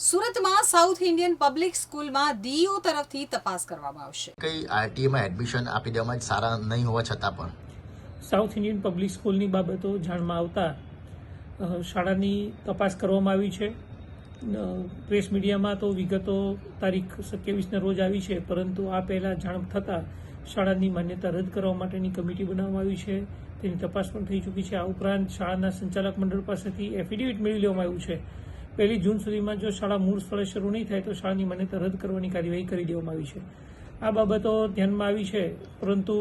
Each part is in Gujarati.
સુરતમાં સાઉથ ઇન્ડિયન પબ્લિક સ્કૂલમાં ડીઓ તરફથી તપાસ કરવામાં આવશે. કઈ આરટીએમાં એડમિશન આપી દેવામાં સારા નહીં હોવા છતાં પણ? સાઉથ ઇન્ડિયન પબ્લિક સ્કૂલની બાબતો જાણમાં આવતા શાળાની તપાસ કરવામાં આવી છે. પ્રેસ મીડિયામાં તો વિગતો તારીખ સત્યાવીસના રોજ આવી છે પરંતુ આ પહેલાં જાણ થતાં શાળાની માન્યતા રદ કરવા માટેની કમિટી બનાવવામાં આવી છે. તેની તપાસ પણ થઈ ચૂકી છે. આ ઉપરાંત શાળાના સંચાલક મંડળ પાસેથી એફિડેવિટ મેળવી લેવામાં આવ્યું છે. પહેલી જૂન સુધીમાં જો શાળા મૂળ સ્થળે શરૂ નહીં થાય તો શાળાની માન્યતા રદ કરવાની કાર્યવાહી કરી દેવામાં આવી છે. આ બાબતો ધ્યાનમાં આવી છે, પરંતુ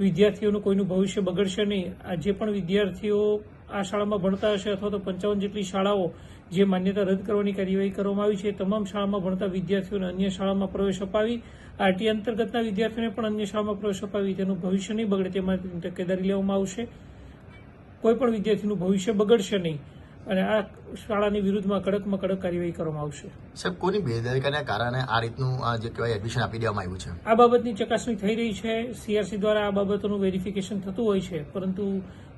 વિદ્યાર્થીઓનું કોઈનું ભવિષ્ય બગડશે નહીં. આ જે પણ વિદ્યાર્થીઓ આ શાળામાં ભણતા હશે અથવા તો પંચાવન જેટલી શાળાઓ જે માન્યતા રદ કરવાની કાર્યવાહી કરવામાં આવી છે તમામ શાળામાં ભણતા વિદ્યાર્થીઓને અન્ય શાળામાં પ્રવેશ અપાવી, આરટી અંતર્ગતના વિદ્યાર્થીઓને પણ અન્ય શાળામાં પ્રવેશ અપાવી, તેનું ભવિષ્ય નહીં બગડે તે માટે તકેદારી લેવામાં આવશે. કોઈપણ વિદ્યાર્થીનું ભવિષ્ય બગડશે નહીં. અને આ શાળાની વિરુદ્ધમાં કડકમાં કડક કાર્યવાહી કરવામાં આવશે. સાહેબ કોની બેદરકારીના કારણે આ રીતનું જે કહેવાય એડમિશન આપી દેવામાં આવ્યું છે? આ બાબતની ચકાસણી થઈ રહી છે. સીઆરસી દ્વારા આ બાબતોનું વેરિફિકેશન થતું હોય છે. પરંતુ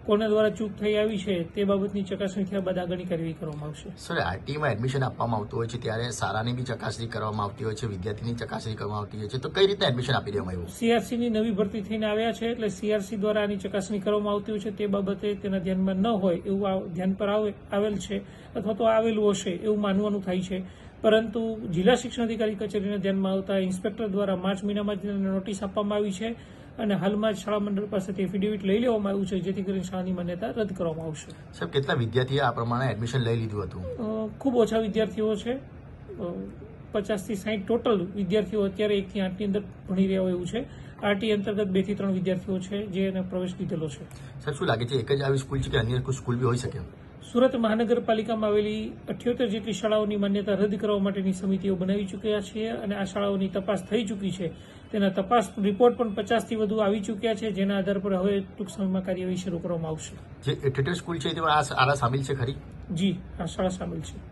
કોના દ્વારા ચૂક થઈ આવી છે તે બાબતની ચકાસણી થયા બાદ આગળની કાર્યવાહી કરવામાં આવશે. સર આરટીમાં એડમિશન આપવામાં આવતું હોય છે ત્યારે સારાની બી ચકાસણી કરવામાં આવતી હોય છે વિદ્યાર્થીની ચકાસણી કરવામાં આવતી હોય છે. તો કઈ રીતે એડમિશન આપી દેવામાં આવ્યું? સીઆરસીની નવી ભરતી થઈને આવ્યા છે એટલે સીઆરસી દ્વારા આની ચકાસણી કરવામાં આવતી હોય છે તે બાબતે તેના ધ્યાનમાં ન હોય એવું આ ધ્યાન પર આવે- આવેલ છે અથવા તો આવેલું હશે એવું માનવાનું થાય છે. પરંતુ જિલ્લા શિક્ષણ અધિકારી કચેરીના ધ્યાનમાં આવતા ઇન્સ્પેક્ટર દ્વારા માર્ચ મહિનામાં નોટિસ આપવામાં આવી છે. અને હાલમાં જ શાળા મંડળ પાસેથી એફિડેવિટ લઈ લેવામાં આવ્યું છે જેથી કરીને શાળાની માન્યતા રદ કરવામાં આવશે. સાહેબ કેટલા વિદ્યાર્થીએ આ પ્રમાણે એડમિશન લઈ લીધું હતું? ખૂબ ઓછા વિદ્યાર્થીઓ છે. પચાસથી સાઠ ટોટલ વિદ્યાર્થીઓ અત્યારે એકથી આઠની અંદર ભણી રહ્યા હોય એવું છે. આરટી અંતર્ગત બેથી ત્રણ વિદ્યાર્થીઓ છે જે એને પ્રવેશ લીધેલો છે. સર શું લાગે છે એક જ આવી સ્કૂલ છે કે અન્ય કોઈ સ્કૂલ બી હોઈ શકે? સુરત મહાનગરપાલિકામાં આવેલી અઠ્યોતેર જેટલી શાળાઓની માન્યતા રદ કરવા માટેની સમિતિઓ બનાવી ચૂક્યા છે અને આ શાળાઓની તપાસ થઈ ચૂકી છે. તેના તપાસ રિપોર્ટ પણ પચાસથી વધુ આવી ચૂક્યા છે જેના આધાર પર હવે ટૂંક સમયમાં કાર્યવાહી શરૂ કરવામાં આવશે. જે સ્કૂલ છે તેમાં આ શાળા સામેલ છે ખરી? જી આ શાળા સામેલ છે.